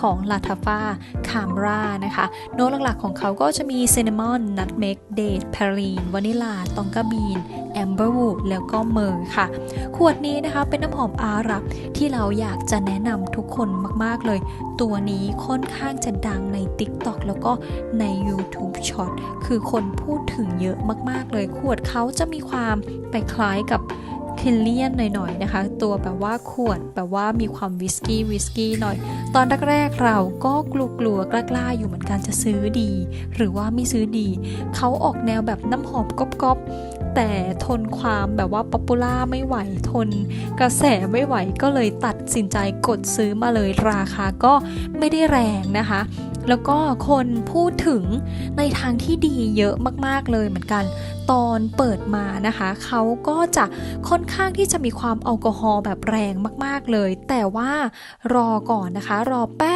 ของลาทาฟาคามรานะคะ โน้ตหลักๆของเขาก็จะมีเซนามอนนัทเมกเดทพารีนวานิลา ตองกาบีน แอมเบอร์วูดแล้วก็เมอร์ค่ะ ขวดนี้นะคะเป็นน้ำหอมอารับที่เราอยากจะแนะนำทุกคนมากๆเลย ตัวนี้ค่อนข้างจะดังใน TikTok แล้วก็ใน YouTube Short คือคนพูดถึงเยอะมากๆเลย ขวดเขาจะมีความไปคล้ายกับ คิลเลียนหน่อยๆนะคะ ตัวแบบว่าขวดแบบว่ามีความวิสกี้วิสกี้หน่อย ตอนแรกๆเราก็กลัวๆกล้าๆอยู่เหมือนกันจะซื้อดี หรือว่าไม่ซื้อดี เขาออกแนวแบบน้ำหอมก๊อบๆแต่ทนความแบบว่าป๊อปปูล่าไม่ไหวทน กระแสไม่ไหวก็เลยตัดสินใจกดซื้อมาเลยราคาก็ไม่ได้แรงนะคะ แล้วก็คนพูดถึงในทางที่ดีเยอะมากๆเลยเหมือนกัน ตอนเปิดมานะคะ เขาก็จะค่อนข้างที่จะมีความแอลกอฮอล์แบบแรงมากๆเลย แต่ว่ารอก่อนนะคะ รอแป๊บ